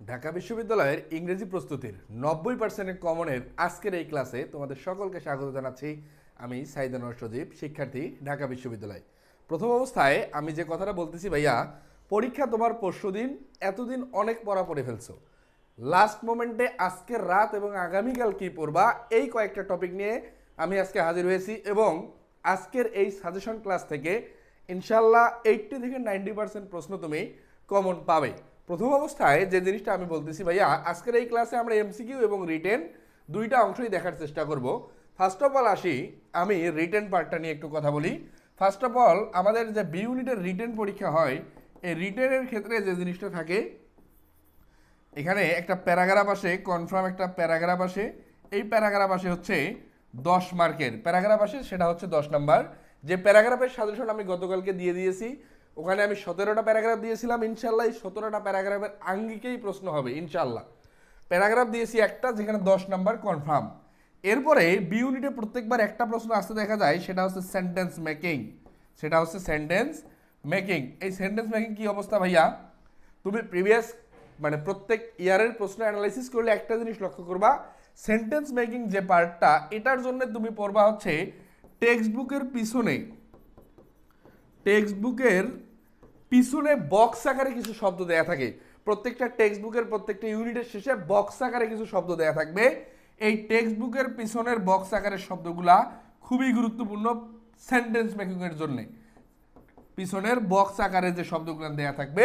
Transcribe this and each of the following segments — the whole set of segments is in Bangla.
ঢাকা বিশ্ববিদ্যালয়ের ইংরেজি প্রস্তুতির নব্বই পার্সেন্টের কমনের আজকের এই ক্লাসে তোমাদের সকলকে স্বাগত জানাচ্ছি। আমি সাইদানুর সজীব শিক্ষার্থী ঢাকা বিশ্ববিদ্যালয়। প্রথম অবস্থায় আমি যে কথাটা বলতেছি ভাইয়া, পরীক্ষা তোমার পরশু দিন, এতদিন অনেক পড়া পড়ে ফেলছো লাস্ট মোমেন্টে আজকের রাত এবং আগামীকাল কি পড়বা, এই কয়েকটা টপিক নিয়ে আমি আজকে হাজির হয়েছি এবং আজকের এই সাজেশন ক্লাস থেকে ইনশাল্লাহ এইটটি থেকে নাইনটি পার্সেন্ট প্রশ্ন তুমি কমন পাবে। প্রথম অবস্থায় যে জিনিসটা আমি বলতেছি, ভাইয়া, আজকের এই ক্লাসে আমরা এমসিকিউ এবং রিটেন দুইটা অংশই দেখার চেষ্টা করব। ফার্স্ট অফ অল আসি, আমি রিটেন পার্টটা নিয়ে একটু কথা বলি। ফার্স্ট অফ অল আমাদের যে বি ইউনিটের রিটেন পরীক্ষা হয়, এই রিটেনের ক্ষেত্রে যে জিনিসটা থাকে, এখানে একটা প্যারাগ্রাফ আসে কনফার্ম একটা প্যারাগ্রাফ আসে। এই প্যারাগ্রাফ আসে হচ্ছে দশ মার্কের। প্যারাগ্রাফ আসে, সেটা হচ্ছে দশ নাম্বার। যে প্যারাগ্রাফের সাজেশন আমি গতকালকে দিয়ে দিয়েছি ওখানে আমি সতেরোটা প্যারাগ্রাফ দিয়েছিলাম ইনশাল্লাহ এই সতেরোটা প্যারাগ্রাফের আঙ্গিকেই প্রশ্ন হবে ইনশাল্লাহ প্যারাগ্রাফ দিয়েছি একটা, যেখানে দশ নাম্বার কনফার্ম এরপরে বি ইউনিটে প্রত্যেকবার একটা প্রশ্ন আসতে দেখা যায়, সেটা হচ্ছে সেন্টেন্স মেকিং সেটা হচ্ছে সেন্টেন্স মেকিং এই সেন্টেন্স মেকিং কি অবস্থা ভাইয়া? তুমি প্রিভিয়াস মানে প্রত্যেক ইয়ারের প্রশ্ন অ্যানালাইসিস করলে একটা জিনিস লক্ষ্য করবা সেন্টেন্স মেকিং যে পার্টটা এটার জন্য তুমি পড়বা হচ্ছে টেক্সট বুকের পিছনে। টেক্সট বুকের পিছনে বক্স আকারে কিছু শব্দ দেয়া থাকে। প্রত্যেকটা টেক্সট বুকের প্রত্যেকটা ইউনিটের শেষে বক্স আকারে কিছু শব্দ দেয়া থাকবে। এই টেক্সট বুকের পিছনের বক্স আকারের শব্দগুলা খুবই গুরুত্বপূর্ণ সেন্টেন্স মেকিংয়ের জন্যে। পিছনের বক্স আকারে যে শব্দগুলো দেয়া থাকবে,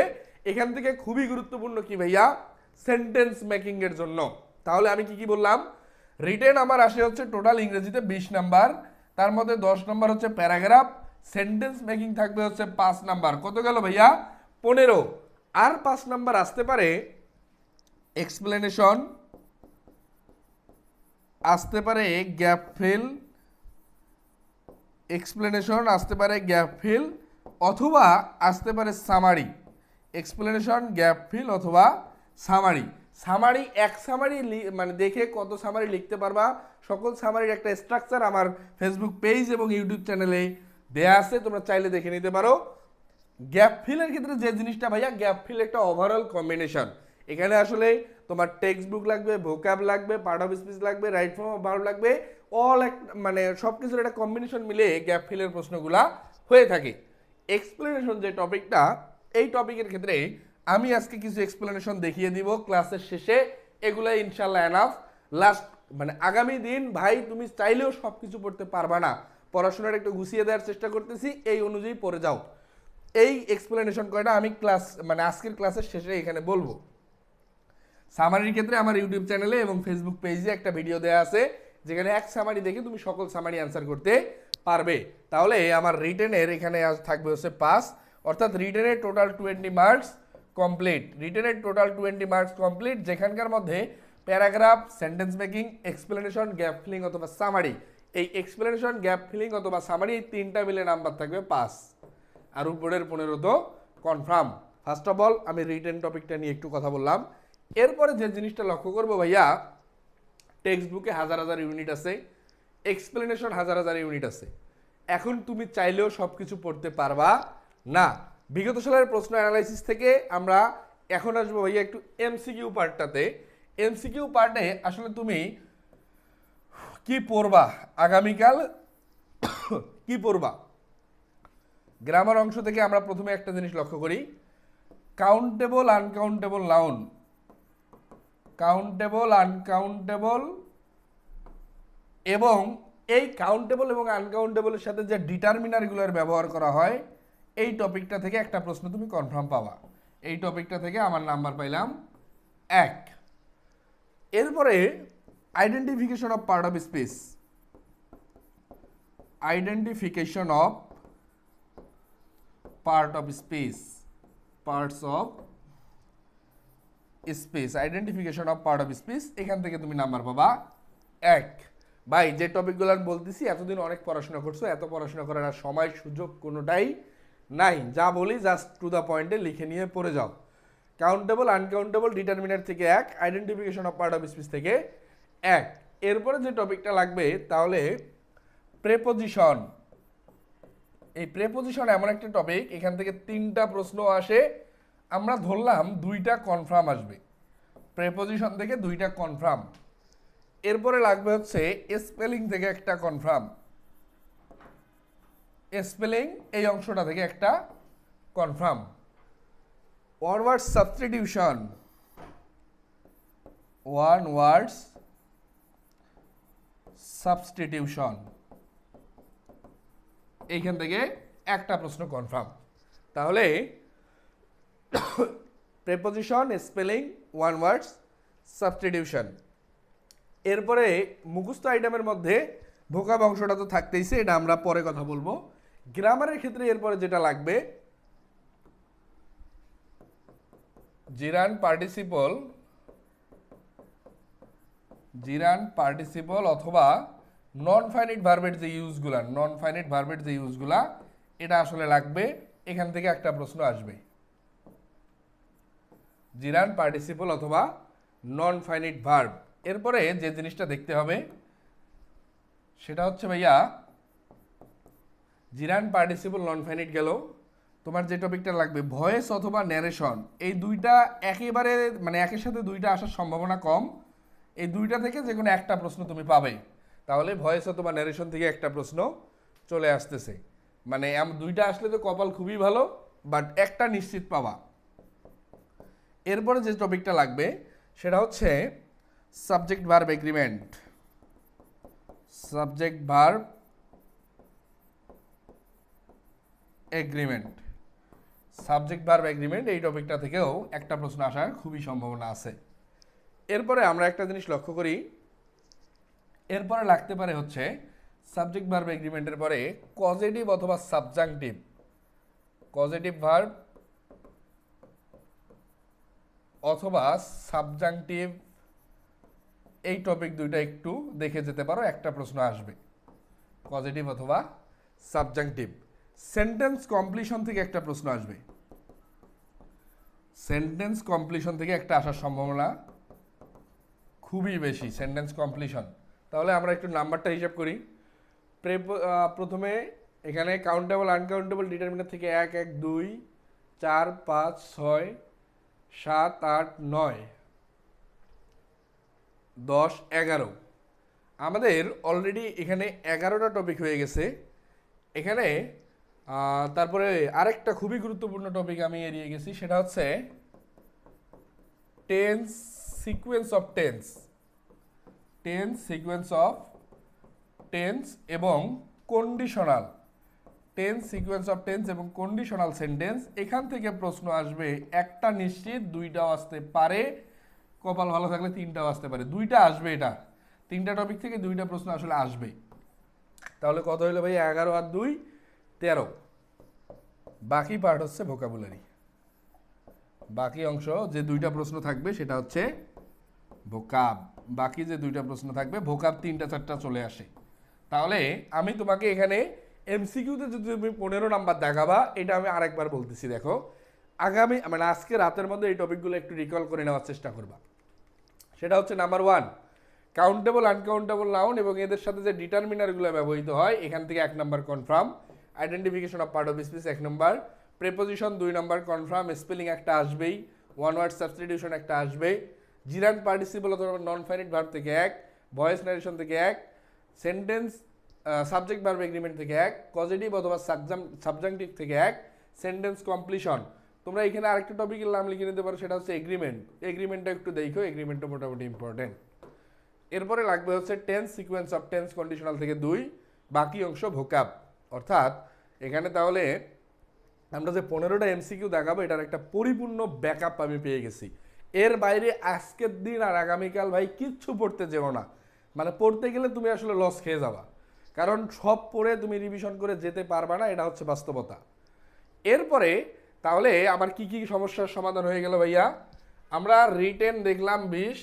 এখান থেকে খুবই গুরুত্বপূর্ণ কি ভাইয়া? সেন্টেন্স মেকিং এর জন্য। তাহলে আমি কি কি বললাম? রিটেন আমার আসে হচ্ছে টোটাল ইংরেজিতে বিশ নাম্বার, তার মধ্যে দশ নাম্বার হচ্ছে প্যারাগ্রাফ সেন্টেন্স মেকিং থাকবে হচ্ছে পাঁচ নাম্বার। কত গেল ভাইয়া? পনেরো। আর পাঁচ নাম্বার আসতে পারে এক্সপ্লেনেশন আসতে পারে গ্যাপ ফিল এক্সপ্লেনেশন আসতে পারে গ্যাপ ফিল অথবা আসতে পারে সামারি এক্সপ্লেনেশন গ্যাপ ফিল অথবা সামারি সামারি এক সামারি মানে দেখে কত সামারি লিখতে পারবা। সকল সামারির একটা স্ট্রাকচার আমার ফেসবুক পেজ এবং ইউটিউব চ্যানেলে দেয়া আছে, তোমরা চাইলে দেখে নিতে পারো। গ্যাপ ফিলের ক্ষেত্রে যে জিনিসটা ভাইয়া গ্যাপ ফিল একটা ওভারঅল কম্বিনেশন এখানে আসলে তোমার টেক্সট বুক লাগবে ভোকাব লাগবে পার্ট অফ স্পিচ লাগবে রাইট ফর্ম অফ ভার্ব লাগবে অল এক মানে সব কিছুর একটা কম্বিনেশন মিলে গ্যাপ ফিলের প্রশ্নগুলা হয়ে থাকে। এক্সপ্লেনেশন যে টপিকটা এই টপিকের ক্ষেত্রে আমি আজকে কিছু এক্সপ্লেনেশন দেখিয়ে দিব ক্লাসের শেষে। এগুলো ইনশাল্লাহ এনাফ লাস্ট মানে আগামী দিন ভাই, তুমি চাইলেও সব কিছু পড়তে পারবা না। পড়াশোনাটা একটু গুছিয়ে দেওয়ার চেষ্টা করতেছি, এই অনুযায়ী পড়ে যাও। এই এক্সপ্লেনেশন কয়টা আমি ক্লাস মানে আজকের ক্লাসের শেষে এখানে বলব। সামারির ক্ষেত্রে আমার ইউটিউব চ্যানেলে এবং ফেসবুক পেজে একটা ভিডিও দেওয়া আছে, যেখানে এক সামারি দেখে তুমি সকল সামারি অ্যান্সার করতে পারবে। তাহলে আমার রিটেনের এখানে থাকবে হচ্ছে পাস অর্থাৎ রিটেনের টোটাল টোয়েন্টি মার্কস কমপ্লিট রিটেনের টোটাল টোয়েন্টি মার্কস কমপ্লিট যেখানকার মধ্যে paragraph sentence making explanation gap filling অথবা সামারি এই এক্সপ্লেনেশন গ্যাপ ফিলিং অথবা সামারি এই তিনটা মিলে নাম্বার থাকবে পাস আর উপরের পনেরো তো কনফার্ম ফার্স্ট অফ অল আমি রিটেন টপিকটা নিয়ে একটু কথা বললাম। এরপরে যে জিনিসটা লক্ষ্য করব ভাইয়া টেক্সট বুকে হাজার হাজার ইউনিট আছে এক্সপ্লেনেশন হাজার হাজার ইউনিট আছে। এখন তুমি চাইলেও সব কিছু পড়তে পারবা না। বিগত সালের প্রশ্ন অ্যানালাইসিস থেকে আমরা এখন আসব ভাইয়া একটু এমসিকিউ পার্টটাতে এমসিকিউ পার্টে আসলে তুমি কি পড়বা? আগামীকাল কি পড়বা? গ্রামার অংশ থেকে আমরা প্রথমে একটা জিনিস লক্ষ্য করি। Countable uncountable noun countable uncountable এবং এই কাউন্টেবল এবং আনকাউন্টেবলের সাথে যে ডিটারমিনারগুলোর ব্যবহার করা হয়, এই টপিকটা থেকে একটা প্রশ্ন তুমি কনফার্ম পাবা। এই টপিকটা থেকে আমার নাম্বার পাইলাম এক। এরপরে identification of part of space identification of part of space parts of space identification of part of space এখান থেকে তুমি নাম্বার পাবা এক। ভাই, যে টপিকগুলো আমি বলতেছি, এতদিন অনেক পড়াশোনা করছ, এত পড়াশোনা করার আর সময় সুযোগ কোনোটাই নাই। যা বলি জাস্ট টু দ্য পয়েন্টে লিখে নিয়ে পড়ে যাও। কাউন্টেবল আনকাউন্টেবল ডিটারমিনার থেকে এক। Identification of part of speech থেকে এক। এরপরে যে টপিকটা লাগবে, তাহলে প্রেপোজিশন এই প্রেপোজিশন এমন একটা টপিক এখান থেকে তিনটা প্রশ্ন আসে। আমরা ধরলাম দুইটা কনফার্ম আসবে। প্রেপোজিশন থেকে দুইটা কনফার্ম এরপরে লাগবে হচ্ছে স্পেলিং থেকে একটা কনফার্ম স্পেলিং এই অংশটা থেকে একটা confirm word substitution one words substitution এইখান থেকে একটা প্রশ্ন কনফার্ম তাহলে preposition spelling one words substitution এরপরে মুখস্থ আইটেমের মধ্যে ভোকাব অংশটা তো থাকতেইছে, এটা আমরা পরে কথা বলব। গ্রামারের ক্ষেত্রে এরপরে যেটা লাগবে, জিরান পার্টিসিপল জিরান পার্টিসিপল অথবা নন ফাইনিট ভার্বের যে ইউজগুলা নন ফাইনিট ভার্বের যে ইউজগুলা এটা আসলে লাগবে, এখান থেকে একটা প্রশ্ন আসবে। জিরান পার্টিসিপল অথবা নন ফাইনিট ভার্ব এরপরে যে জিনিসটা দেখতে হবে, সেটা হচ্ছে ভাইয়া, জিরান পার্টিসিপল নন ফাইনিট গেল। তোমার যে টপিকটা লাগবে, ভয়েস অথবা ন্যারেশন এই দুইটা একেবারে মানে একের সাথে দুইটা আসার সম্ভাবনা কম। এই দুইটা থেকে যে কোনো একটা প্রশ্ন তুমি পাবে। তাহলে ভয়েস অথবা ন্যারেশন থেকে একটা প্রশ্ন চলে আসতেছে। মানে দুইটা আসলে তো কপাল খুবই ভালো বাট একটা নিশ্চিত পাওয়া। এরপরে যে টপিকটা লাগবে, সেটা হচ্ছে subject verb agreement subject verb agreement subject verb agreement এই টপিকটা থেকেও একটা প্রশ্ন আসার খুবই সম্ভাবনা আছে। এরপরে আমরা একটা জিনিস লক্ষ্য করি এরপরে লাগতে পারে হচ্ছে সাবজেক্ট ভার্ব এগ্রিমেন্টের পরে পজিটিভ অথবা সাবজাংটিভ পজিটিভ ভার্ব অথবা সাবজাংটিভ এই টপিক দুইটা একটু দেখে যেতে পারো, একটা প্রশ্ন আসবে। পজিটিভ অথবা সাবজাংটিভ সেন্টেন্স কমপ্লিশন থেকে একটা প্রশ্ন আসবে। সেন্টেন্স কমপ্লিশন থেকে একটা আসার সম্ভাবনা খুবই বেশি সেন্টেন্স কমপ্লিশন তাহলে আমরা একটু নাম্বারটা হিসাব করি। প্রে- আহ, প্রথমে এখানে কাউন্টেবল আনকাউন্টেবল ডিটারমিনার থেকে এক এক দুই চার পাঁচ ছয় সাত আট নয় দশ এগারো। আমাদের অলরেডি এখানে এগারোটা টপিক হয়ে গেছে। এখানে তারপরে আরেকটা খুবই গুরুত্বপূর্ণ টপিক আমি এড়িয়ে গেছি সেটা হচ্ছে tense sequence of tense tense sequence of tense এবং conditional tense sequence of tense এবং কন্ডিশনাল সেন্টেন্স এখান থেকে প্রশ্ন আসবে, একটা নিশ্চিত দুইটাও আসতে পারে, কপাল ভালো থাকলে তিনটাও আসতে পারে। দুইটা আসবে এটা। তিনটা টপিক থেকে দুইটা প্রশ্ন আসলে আসবে। তাহলে কত হলো ভাই? এগারো আর দুই, তেরো। বাকি পার্ট হচ্ছে ভোকাবুলারি বাকি অংশ, যে দুইটা প্রশ্ন থাকবে, সেটা হচ্ছে ভোকাব বাকি যে দুইটা প্রশ্ন থাকবে ভোকাব তিনটা, চারটা চলে আসে। তাহলে আমি তোমাকে এখানে এমসিকিউতে যদি তুমি পনেরো নাম্বার দেখাবা, এটা আমি আরেকবার বলতেছি, দেখো। আগামী মানে আজকে রাতের মধ্যে এই টপিকগুলো একটু রিকল করে নেওয়ার চেষ্টা করবা। সেটা হচ্ছে number one countable uncountable noun এবং এদের সাথে যে ডিটারমিনারগুলো ব্যবহৃত হয়, এখান থেকে এক number confirm identification of part of speech এক নম্বর প্রেপোজিশন দুই নম্বর কনফার্ম স্পেলিং একটা আসবেই ওয়ান ওয়ার্ড সাবস্টিটিউশন একটা আসবেই। জিরান পার্টিসিপল অথবা নন ফাইনিট ভার্ব থেকে এক ভয়েস নারেশন থেকে এক সেন্টেন্স সাবজেক্ট ভার্ব এগ্রিমেন্ট থেকে এক পজিটিভ অথবা সাবজাংটিভ থেকে এক সেন্টেন্স কমপ্লিশন তোমরা এখানে আরেকটা টপিকের নাম লিখে নিতে পারো, সেটা হচ্ছে এগ্রিমেন্ট এগ্রিমেন্টটা একটু দেখো এগ্রিমেন্টটা মোটামুটি ইম্পর্টেন্ট এরপরে লাগবে হচ্ছে tense sequence of tense conditional থেকে দুই, বাকি অংশ ভোকাব অর্থাৎ এখানে তাহলে আমরা যে পনেরোটা এমসিকিউ দেখাবো, এটার একটা পরিপূর্ণ ব্যাকআপ আমি পেয়ে গেছি। এর বাইরে আজকের দিন আর আগামীকাল ভাই কিচ্ছু পড়তে যেও না। মানে পড়তে গেলে তুমি আসলে লস খেয়ে যাবা। কারণ সব পড়ে তুমি রিভিশন করে যেতে পারবা না, এটা হচ্ছে বাস্তবতা। এরপরে তাহলে আবার কি কি সমস্যার সমাধান হয়ে গেল ভাইয়া? আমরা রিটেন দেখলাম বিশ।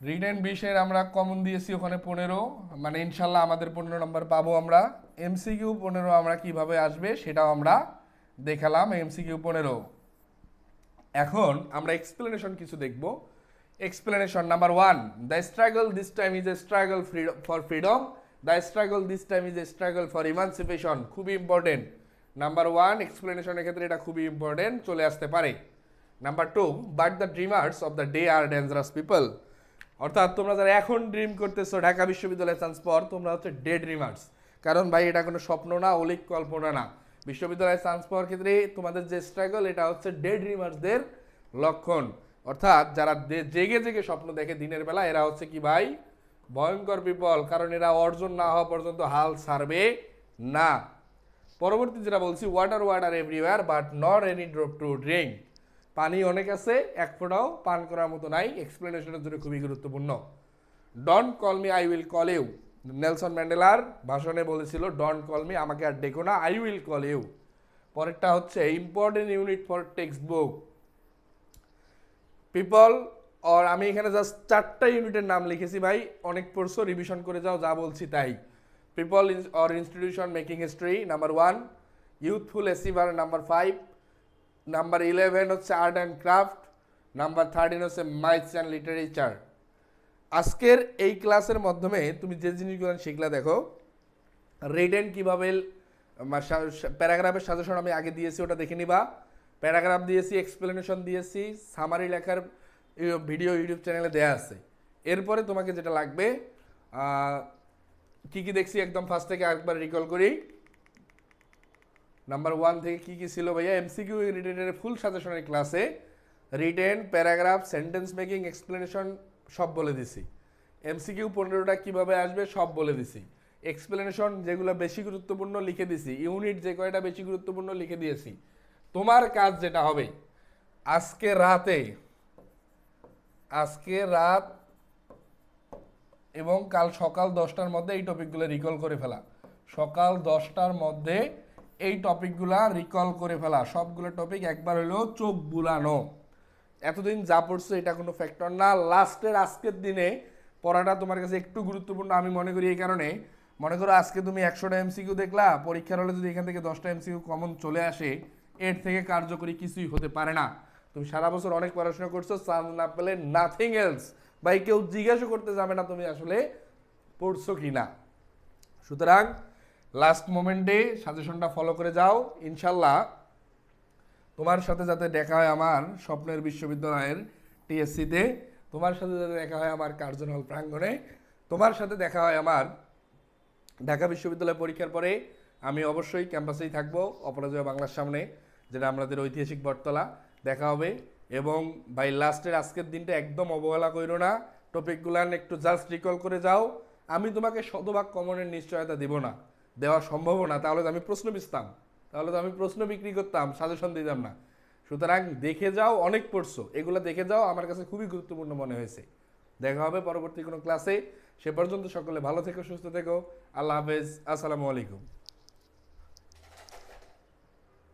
রিটেন বিশের আমরা কমন দিয়েছি ওখানে পনেরো। মানে ইনশাল্লাহ আমাদের পনেরো নম্বর পাবো আমরা। এমসিকিউ পনেরো আমরা কীভাবে আসবে সেটাও আমরা দেখালাম। এমসিকিউ পনেরো। এখন আমরা এক্সপ্লেনেশন কিছু দেখব। Explanation number one the struggle this time is a struggle for freedom the struggle this time is a struggle for emancipation খুবই ইম্পর্টেন্ট নাম্বার ওয়ান এক্সপ্লেনেশনের ক্ষেত্রে এটা খুবই ইম্পর্টেন্ট চলে আসতে পারে। Number two but the dreamers of the day are dangerous people অর্থাৎ তোমরা যারা এখন ড্রিম করতেছো, ঢাকা বিশ্ববিদ্যালয়ে চান্স পর তোমরা হচ্ছে ডে ড্রিমার্স কারণ ভাই, এটা কোনো স্বপ্ন না, অলিক কল্পনা না। বিশ্ববিদ্যালয়ে চান্স পাওয়ার ক্ষেত্রে তোমাদের যে স্ট্রাগল এটা হচ্ছে ডে ড্রিমার্সদের লক্ষণ। অর্থাৎ যারা জেগে জেগে স্বপ্ন দেখে দিনের বেলা, এরা হচ্ছে কি ভাই? ভয়ঙ্কর বিপল, কারণ এরা অর্জন না হওয়া পর্যন্ত হাল ছাড়বে না। পরবর্তী যেটা বলছি water water everywhere but not any drop to drink পানি অনেক আছে, এক ফোঁটাও পান করার মতো নাই। এক্সপ্লেনেশনের জন্য খুবই গুরুত্বপূর্ণ। Don't call me I will call you Nelson ম্যান্ডেলার ভাষণে বলেছিল ডন কল মি আমাকে আর ডেকো না আই উইল কল ইউ পরেরটা হচ্ছে important unit for textbook people or আমি এখানে জাস্ট চারটা ইউনিটের নাম লিখেছি ভাই, অনেক পড়ছো রিভিশন করে যাও, যা বলছি তাই। People or institution making history number one youthful achiever number five number eleven হচ্ছে art and craft number thirteen হচ্ছে মাইথস অ্যান্ড লিটারেচার আজকের এই ক্লাসের মাধ্যমে তুমি যে জিনিসগুলো শিখলা দেখো রিটেন কীভাবে প্যারাগ্রাফের সাজেশন আমি আগে দিয়েছি, ওটা দেখে নিবা। প্যারাগ্রাফ দিয়েছি এক্সপ্লেনেশন দিয়েছি সামারি লেখার ভিডিও ইউটিউব চ্যানেলে দেয়া আছে। এরপরে তোমাকে যেটা লাগবে কি কি দেখছি একদম ফার্স্ট থেকে আরেকবার রিকল করি। নাম্বার ওয়ান থেকে কি কি ছিল ভাইয়া? এমসিকিউ রিটেনের ফুল সাজেশনের ক্লাসে written paragraph sentence making explanation সব বলে দিছি। এমসিকিউ পনেরোটা কীভাবে আসবে সব বলে দিছি। এক্সপ্লেনেশন যেগুলো বেশি গুরুত্বপূর্ণ লিখে দিছি। ইউনিট যে কয়টা বেশি গুরুত্বপূর্ণ লিখে দিয়েছি। তোমার কাজ যেটা হবে, আজকে রাতে, আজকে রাত এবং কাল সকাল দশটার মধ্যে এই টপিকগুলো রিকল করে ফেলা। সকাল দশটার মধ্যে এই টপিকগুলা রিকল করে ফেলা। সবগুলো টপিক একবার হলেও চোখ বুলানো। এতদিন যা পড়ছো, এটা কোনো ফ্যাক্টর না। লাস্টের আজকের দিনে পড়াটা তোমার কাছে একটু গুরুত্বপূর্ণ, আমি মনে করি এই কারণে। মনে করো আজকে তুমি একশোটা এমসিকিউ দেখলা, পরীক্ষার হলে যদি এখান থেকে দশটা এমসিকিউ কমন চলে আসে, এর থেকে কার্যকরী কিছুই হতে পারে না। তুমি সারা বছর অনেক পড়াশোনা করছ, চান্স না পেলে নাথিং এলস ভাই, কেউ জিজ্ঞাসা করতে যাবে না তুমি আসলে পড়ছো কি না সুতরাং লাস্ট মোমেন্টে সাজেশনটা ফলো করে যাও। ইনশাল্লাহ তোমার সাথে যাতে দেখা হয় আমার স্বপ্নের বিশ্ববিদ্যালয়ের টিএসসিতে, তোমার সাথে যাতে দেখা হয় আমার কার্জন হল প্রাঙ্গণে, তোমার সাথে দেখা হয় আমার ঢাকা বিশ্ববিদ্যালয় পরীক্ষার পরে, আমি অবশ্যই ক্যাম্পাসেই থাকব অপরাজয় বাংলার সামনে, যেটা আমাদের ঐতিহাসিক বটতলা। দেখা হবে এবং বাই লাস্টের আজকের দিনটা একদম অবহেলা করো না। টপিকগুলান একটু জাস্ট রিকল করে যাও। আমি তোমাকে শতভাগ কমনের নিশ্চয়তা দিব না, দেওয়া সম্ভব না, তাহলে আমি প্রশ্ন বিছতাম তাহলে তো আমি প্রশ্ন বিক্রি করতাম সাজেশন দিতাম না। সুতরাং দেখে যাও, অনেক পড়ছো। এগুলো দেখে যাও, আমার কাছে খুবই গুরুত্বপূর্ণ মনে হয়েছে। দেখা হবে পরবর্তী কোনো ক্লাসে সে পর্যন্ত সকলে ভালো থেকো, সুস্থ থেকো। আল্লাহ হাফেজ। আসসালামু আলাইকুম।